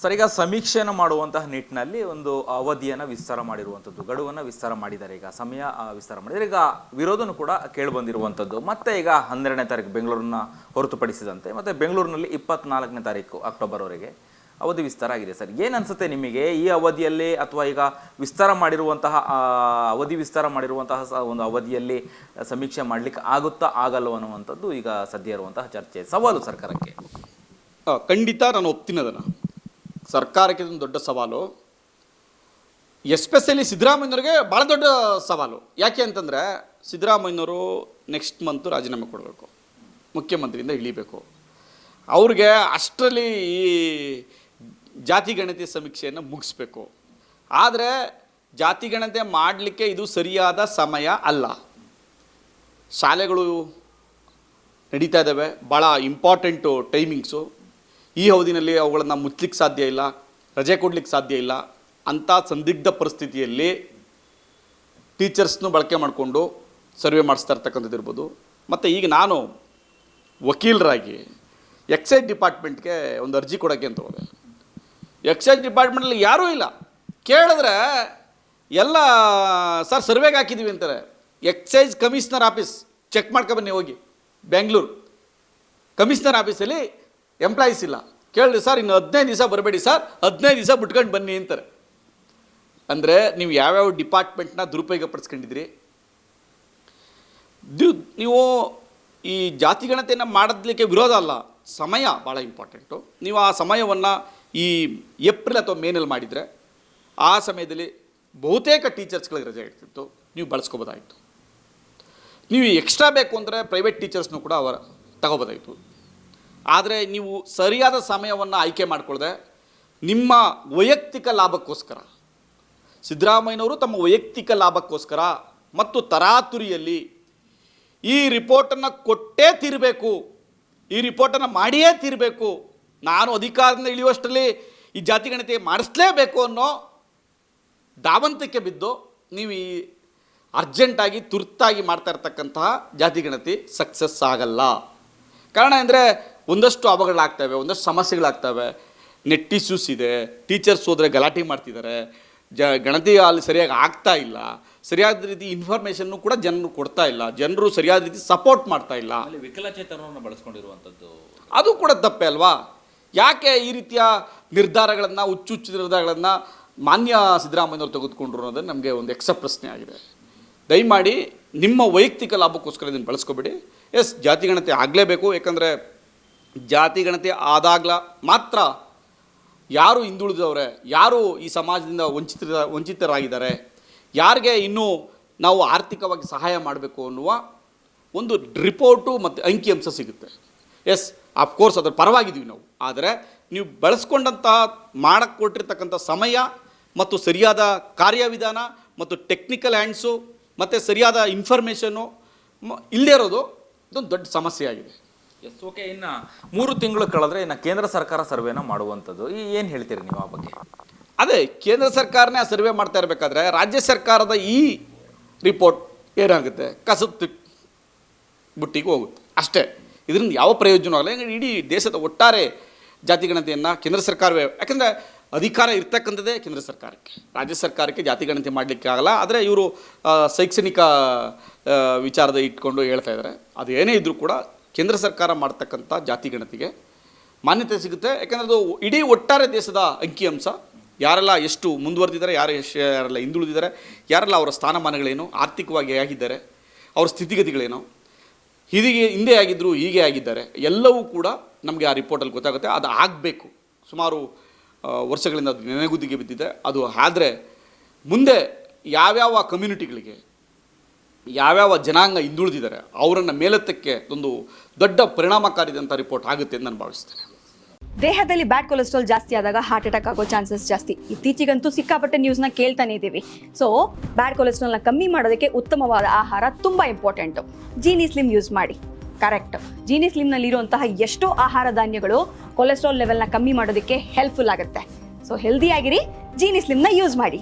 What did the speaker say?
Sir ಈಗ ಸಮೀಕ್ಷೆಯನ್ನು ಮಾಡುವಂತಹ ನಿಟ್ಟಿನಲ್ಲಿ ಒಂದು ಅವಧಿಯನ್ನು ವಿಸ್ತಾರ ಮಾಡಿರುವಂಥದ್ದು ಗಡುವನ್ನು ವಿಸ್ತಾರ ಮಾಡಿದ್ದಾರೆ. ಈಗ ಸಮಯ ವಿಸ್ತಾರ ಮಾಡಿದ್ದಾರೆ. ಈಗ ವಿರೋಧನೂ ಕೂಡ ಕೇಳಿಬಂದಿರುವಂಥದ್ದು ಮತ್ತೆ ಈಗ ಹನ್ನೆರಡನೇ ತಾರೀಕು ಬೆಂಗಳೂರನ್ನ ಹೊರತುಪಡಿಸಿದಂತೆ, ಮತ್ತು ಬೆಂಗಳೂರಿನಲ್ಲಿ ಇಪ್ಪತ್ನಾಲ್ಕನೇ ತಾರೀಕು ಅಕ್ಟೋಬರ್ವರೆಗೆ ಅವಧಿ ವಿಸ್ತಾರ ಆಗಿದೆ. ಸರ್, ಏನು ಅನಿಸುತ್ತೆ ನಿಮಗೆ? ಈ ಅವಧಿಯಲ್ಲಿ ಅಥವಾ ಈಗ ವಿಸ್ತಾರ ಮಾಡಿರುವಂತಹ ಅವಧಿ ವಿಸ್ತಾರ ಮಾಡಿರುವಂತಹ ಒಂದು ಅವಧಿಯಲ್ಲಿ ಸಮೀಕ್ಷೆ ಮಾಡಲಿಕ್ಕೆ ಆಗುತ್ತಾ ಆಗಲ್ಲ ಅನ್ನುವಂಥದ್ದು ಈಗ ಸದ್ಯ ಇರುವಂತಹ ಚರ್ಚೆ. ಸವಾಲು ಸರ್ಕಾರಕ್ಕೆ. ಖಂಡಿತ ನಾನು ಒಪ್ತೀನಿ ಸರ್ಕಾರಕ್ಕೆ ಇದೊಂದು ದೊಡ್ಡ ಸವಾಲು. ಎಸ್ಪೆಷಲಿ ಸಿದ್ದರಾಮಯ್ಯನವ್ರಿಗೆ ಭಾಳ ದೊಡ್ಡ ಸವಾಲು. ಯಾಕೆ ಅಂತಂದರೆ ಸಿದ್ದರಾಮಯ್ಯನವರು ನೆಕ್ಸ್ಟ್ ಮಂತು ರಾಜೀನಾಮೆ ಕೊಡಬೇಕು. ಮುಖ್ಯಮಂತ್ರಿಯಿಂದ ಇಳಿಬೇಕು. ಅವ್ರಿಗೆ ಅಷ್ಟರಲ್ಲಿ ಈ ಜಾತಿ ಗಣತಿ ಸಮೀಕ್ಷೆಯನ್ನು ಮುಗಿಸ್ಬೇಕು. ಆದರೆ ಜಾತಿ ಗಣತಿ ಮಾಡಲಿಕ್ಕೆ ಇದು ಸರಿಯಾದ ಸಮಯ ಅಲ್ಲ. ಶಾಲೆಗಳು ನಡೀತಾ ಇದ್ದಾವೆ ಭಾಳ ಇಂಪಾರ್ಟೆಂಟು ಟೈಮಿಂಗ್ಸು ಈ ಅವಧಿನಲ್ಲಿ ಅವುಗಳನ್ನು ಮುಚ್ಚಲಿಕ್ಕೆ ಸಾಧ್ಯ ಇಲ್ಲ, ರಜೆ ಕೊಡ್ಲಿಕ್ಕೆ ಸಾಧ್ಯ ಇಲ್ಲ. ಅಂಥ ಸಂದಿಗ್ಧ ಪರಿಸ್ಥಿತಿಯಲ್ಲಿ ಟೀಚರ್ಸ್ನು ಬಳಕೆ ಮಾಡಿಕೊಂಡು ಸರ್ವೆ ಮಾಡಿಸ್ತಾ ಇರ್ತಕ್ಕಂಥದ್ದು ಇರ್ಬೋದು. ಮತ್ತು ಈಗ ನಾನು ವಕೀಲರಾಗಿ ಎಕ್ಸೈಸ್ ಡಿಪಾರ್ಟ್ಮೆಂಟ್ಗೆ ಒಂದು ಅರ್ಜಿ ಕೊಡೋಕ್ಕೆ ಅಂತ ಹೋದೆ. ಎಕ್ಸೈಸ್ ಡಿಪಾರ್ಟ್ಮೆಂಟಲ್ಲಿ ಯಾರೂ ಇಲ್ಲ. ಕೇಳಿದ್ರೆ ಎಲ್ಲ, ಸರ್, ಸರ್ವೆಗೆ ಹಾಕಿದ್ದೀವಿ ಅಂತಾರೆ. ಎಕ್ಸೈಸ್ ಕಮಿಷನರ್ ಆಫೀಸ್, ಚೆಕ್ ಮಾಡ್ಕೊಬನ್ನಿ ಹೋಗಿ, ಬೆಂಗಳೂರು. ಕಮಿಷನರ್ ಆಫೀಸಲ್ಲಿ ಎಂಪ್ಲಾಯೀಸ್ ಇಲ್ಲ. ಕೇಳಿರಿ ಸರ್, ಇನ್ನು ಹದಿನೈದು ದಿವಸ ಬರಬೇಡಿ ಸರ್. ಹದಿನೈದು ದಿವಸ ಬಿಟ್ಕೊಂಡು ಬನ್ನಿ ಅಂತಾರೆ. ಅಂದರೆ ನೀವು ಯಾವ್ಯಾವ ಡಿಪಾರ್ಟ್ಮೆಂಟ್ನ ದುರುಪಯೋಗ ಪಡಿಸ್ಕೊಂಡಿದ್ರಿ ನೀವು ಈ ಜಾತಿ ಗಣತೆಯನ್ನು ಮಾಡೋದಕ್ಕೆ ವಿರೋಧ ಅಲ್ಲ. ಸಮಯ ಭಾಳ ಇಂಪಾರ್ಟೆಂಟು ನೀವು ಆ ಸಮಯವನ್ನು ಈ ಏಪ್ರಿಲ್ ಅಥವಾ ಮೇನಲ್ಲಿ ಮಾಡಿದರೆ, ಆ ಸಮಯದಲ್ಲಿ ಬಹುತೇಕ ಟೀಚರ್ಸ್ಗಳಿಗೆ ರಜೆ ಇರ್ತಿತ್ತು. ನೀವು ಬಳಸ್ಕೋಬೋದಾಯಿತು. ನೀವು ಎಕ್ಸ್ಟ್ರಾ ಬೇಕು ಅಂದರೆ ಪ್ರೈವೇಟ್ ಟೀಚರ್ಸ್ನೂ ಕೂಡ ಅವರ ತಗೋಬೋದಾಯಿತು. ಆದರೆ ನೀವು ಸರಿಯಾದ ಸಮಯವನ್ನು ಆಯ್ಕೆ ಮಾಡಿಕೊಳ್ಳದೆ ನಿಮ್ಮ ವೈಯಕ್ತಿಕ ಲಾಭಕ್ಕೋಸ್ಕರ. ಸಿದ್ದರಾಮಯ್ಯನವರು ತಮ್ಮ ವೈಯಕ್ತಿಕ ಲಾಭಕ್ಕೋಸ್ಕರ ಮತ್ತು ತರಾತುರಿಯಲ್ಲಿ ಈ ರಿಪೋರ್ಟನ್ನು ಕೊಟ್ಟೇ ತೀರಬೇಕು, ಈ ರಿಪೋರ್ಟನ್ನು ಮಾಡಿಯೇ ತೀರಬೇಕು, ನಾನು ಅಧಿಕಾರದಿಂದ ಇಳಿಯುವಷ್ಟರಲ್ಲಿ ಈ ಜಾತಿ ಗಣತಿ ಮಾಡಿಸ್ಲೇಬೇಕು ಅನ್ನೋ ಧಾವಂತಕ್ಕೆ ಬಿದ್ದು ನೀವು ಈ ಅರ್ಜೆಂಟಾಗಿ ತುರ್ತಾಗಿ ಮಾಡ್ತಾ ಇರ್ತಕ್ಕಂತಹ ಜಾತಿ ಗಣತಿ ಸಕ್ಸಸ್ ಆಗಲ್ಲ. ಕಾರಣ ಅಂದರೆ ಒಂದಷ್ಟು ಅವಘಡಗಳಾಗ್ತವೆ ಒಂದಷ್ಟು ಸಮಸ್ಯೆಗಳಾಗ್ತವೆ. ನೆಟ್ ಇಶ್ಯೂಸ್ ಇದೆ ಟೀಚರ್ಸ್ ಹೋದರೆ ಗಲಾಟೆ ಮಾಡ್ತಿದ್ದಾರೆ. ಜ ಗಣತಿ ಅಲ್ಲಿ ಸರಿಯಾಗಿ ಆಗ್ತಾ ಇಲ್ಲ. ಸರಿಯಾದ ರೀತಿ ಇನ್ಫಾರ್ಮೇಷನ್ನು ಕೂಡ ಜನರು ಕೊಡ್ತಾ ಇಲ್ಲ. ಜನರು ಸರಿಯಾದ ರೀತಿ ಸಪೋರ್ಟ್ ಮಾಡ್ತಾ ಇಲ್ಲ. ಅಲ್ಲಿ ವಿಕಲಚೇತನವನ್ನು ಬಳಸ್ಕೊಂಡಿರುವಂಥದ್ದು ಅದು ಕೂಡ ತಪ್ಪೆ ಅಲ್ವಾ? ಯಾಕೆ ಈ ರೀತಿಯ ನಿರ್ಧಾರಗಳನ್ನು ಹುಚ್ಚು ಹುಚ್ಚು ನಿರ್ಧಾರಗಳನ್ನು ಮಾನ್ಯ ಸಿದ್ದರಾಮಯ್ಯವರು ತೆಗೆದುಕೊಂಡ್ರು ಅನ್ನೋದು ನಮಗೆ ಒಂದು ಎಕ್ಸ ಪ್ರಶ್ನೆ ಆಗಿದೆ. ದಯಮಾಡಿ ನಿಮ್ಮ ವೈಯಕ್ತಿಕ ಲಾಭಕ್ಕೋಸ್ಕರ ಇದನ್ನು ಬಳಸ್ಕೊಬೇಡಿ. ಎಸ್ ಜಾತಿ ಗಣತಿ ಆಗಲೇಬೇಕು. ಯಾಕಂದರೆ ಜಾತಿ ಗಣತಿ ಆದಾಗ್ಲ ಮಾತ್ರ ಯಾರು ಹಿಂದುಳಿದವ್ರೆ, ಯಾರು ಈ ಸಮಾಜದಿಂದ ವಂಚಿತರ, ವಂಚಿತರಾಗಿದ್ದಾರೆ, ಯಾರಿಗೆ ಇನ್ನೂ ನಾವು ಆರ್ಥಿಕವಾಗಿ ಸಹಾಯ ಮಾಡಬೇಕು ಅನ್ನುವ ಒಂದು ರಿಪೋರ್ಟು ಮತ್ತು ಅಂಕಿಅಂಶ ಸಿಗುತ್ತೆ. ಎಸ್ ಅಫ್ಕೋರ್ಸ್ ಅದರ ಪರವಾಗಿದ್ದೀವಿ ನಾವು. ಆದರೆ ನೀವು ಬಳಸ್ಕೊಂಡಂತಹ ಮಾಡಕ್ಕೆ ಕೊಟ್ಟಿರ್ತಕ್ಕಂಥ ಸಮಯ ಮತ್ತು ಸರಿಯಾದ ಕಾರ್ಯವಿಧಾನ ಮತ್ತು ಟೆಕ್ನಿಕಲ್ ಹ್ಯಾಂಡ್ಸು ಮತ್ತು ಸರಿಯಾದ ಇನ್ಫಾರ್ಮೇಷನ್ನು ಇಲ್ಲದೇ ಇರೋದು ಇದೊಂದು ದೊಡ್ಡ ಸಮಸ್ಯೆ ಆಗಿದೆ ಎಸ್ ಓಕೆ ಇನ್ನು ಮೂರು ತಿಂಗಳು ಕಳೆದ್ರೆ ಇನ್ನು ಕೇಂದ್ರ ಸರ್ಕಾರ ಸರ್ವೇನ ಮಾಡುವಂಥದ್ದು. ಈ ಏನು ಹೇಳ್ತೀರಿ ನೀವು ಆ ಬಗ್ಗೆ? ಅದೇ, ಕೇಂದ್ರ ಸರ್ಕಾರನೇ ಆ ಸರ್ವೆ ಮಾಡ್ತಾ ಇರಬೇಕಾದ್ರೆ ರಾಜ್ಯ ಸರ್ಕಾರದ ಈ ರಿಪೋರ್ಟ್ ಏನಾಗುತ್ತೆ? ಕಸದ ಬುಟ್ಟಿಗೆ ಹೋಗುತ್ತೆ. ಅಷ್ಟೇ. ಇದರಿಂದ ಯಾವ ಪ್ರಯೋಜನ ಆಗಲ್ಲ. ಇಡೀ ದೇಶದ ಒಟ್ಟಾರೆ ಜಾತಿ ಗಣತಿಯನ್ನು ಕೇಂದ್ರ ಸರ್ಕಾರವೇ ಯಾಕಂದರೆ ಅಧಿಕಾರ ಇರ್ತಕ್ಕಂಥದ್ದೇ ಕೇಂದ್ರ ಸರ್ಕಾರಕ್ಕೆ. ರಾಜ್ಯ ಸರ್ಕಾರಕ್ಕೆ ಜಾತಿ ಗಣತಿ ಮಾಡಲಿಕ್ಕೆ ಆಗಲ್ಲ. ಆದರೆ ಇವರು ಶೈಕ್ಷಣಿಕ ವಿಚಾರದ ಇಟ್ಕೊಂಡು ಹೇಳ್ತಾ ಇದ್ದಾರೆ. ಅದು ಏನೇ ಇದ್ದರೂ ಕೂಡ ಕೇಂದ್ರ ಸರ್ಕಾರ ಮಾಡ್ತಕ್ಕಂಥ ಜಾತಿ ಗಣತಿಗೆ ಮಾನ್ಯತೆ ಸಿಗುತ್ತೆ. ಯಾಕಂದರೆ ಅದು ಇಡೀ ಒಟ್ಟಾರೆ ದೇಶದ ಅಂಕಿಅಂಶ ಯಾರೆಲ್ಲ ಎಷ್ಟು ಮುಂದುವರೆದಿದ್ದಾರೆ, ಯಾರು ಎಷ್ಟು, ಯಾರೆಲ್ಲ ಹಿಂದುಳಿದಿದ್ದಾರೆ, ಯಾರೆಲ್ಲ ಅವರ ಸ್ಥಾನಮಾನಗಳೇನು, ಆರ್ಥಿಕವಾಗಿ ಹೇಗಿದ್ದಾರೆ, ಅವ್ರ ಸ್ಥಿತಿಗತಿಗಳೇನು, ಹೀಗೆ ಹಿಂದೆ ಆಗಿದ್ದರು ಹೀಗೆ ಆಗಿದ್ದಾರೆ, ಎಲ್ಲವೂ ಕೂಡ ನಮಗೆ ಆ ರಿಪೋರ್ಟಲ್ಲಿ ಗೊತ್ತಾಗುತ್ತೆ. ಅದು ಆಗಬೇಕು. ಸುಮಾರು ವರ್ಷಗಳಿಂದ ಅದು ನೆನೆಗುದಿಗೆ ಬಿದ್ದಿದೆ. ಅದು ಆದರೆ ಮುಂದೆ ಯಾವ್ಯಾವ ಕಮ್ಯುನಿಟಿಗಳಿಗೆ ಯಾವ್ಯಾವ ಜನಾಂಗ ಹಿಂದುಳಿದಿದ್ದಾರೆ, ಅವರನ್ನು ಮೇಲೆತ್ತಕ್ಕೆ ಒಂದು ದೊಡ್ಡ ಪರಿಣಾಮಕಾರಿದಂಥ ರಿಪೋರ್ಟ್ ಆಗುತ್ತೆ ಅಂತ ನಾನು ಭಾವಿಸ್ತೇನೆ. ದೇಹದಲ್ಲಿ ಬ್ಯಾಡ್ ಕೊಲೆಸ್ಟ್ರಾಲ್ ಜಾಸ್ತಿ ಆದಾಗ ಹಾರ್ಟ್ ಅಟ್ಯಾಕ್ ಆಗೋ ಚಾನ್ಸಸ್ ಜಾಸ್ತಿ. ಇತ್ತೀಚೆಗಂತೂ ಸಿಕ್ಕಾಪಟ್ಟೆ ನ್ಯೂಸ್ನ ಕೇಳ್ತಾನೆ ಇದ್ದೀವಿ. ಸೊ ಬ್ಯಾಡ್ ಕೊಲೆಸ್ಟ್ರಾಲ್ನ ಕಮ್ಮಿ ಮಾಡೋದಕ್ಕೆ ಉತ್ತಮವಾದ ಆಹಾರ ತುಂಬ ಇಂಪಾರ್ಟೆಂಟು ಜೀನಿ ಸ್ಲಿಮ್ ಯೂಸ್ ಮಾಡಿ. ಕರೆಕ್ಟ್ ಜೀನಿ ಸ್ಲಿಮ್ನಲ್ಲಿರುವಂತಹ ಎಷ್ಟೋ ಆಹಾರ ಧಾನ್ಯಗಳು ಕೊಲೆಸ್ಟ್ರಾಲ್ ಲೆವೆಲ್ನ ಕಮ್ಮಿ ಮಾಡೋದಕ್ಕೆ ಹೆಲ್ಪ್ಫುಲ್ ಆಗುತ್ತೆ. ಸೊ ಹೆಲ್ದಿ ಆಗಿರಿ ಜೀನಿ ಸ್ಲಿಮ್ನ ಯೂಸ್ ಮಾಡಿ.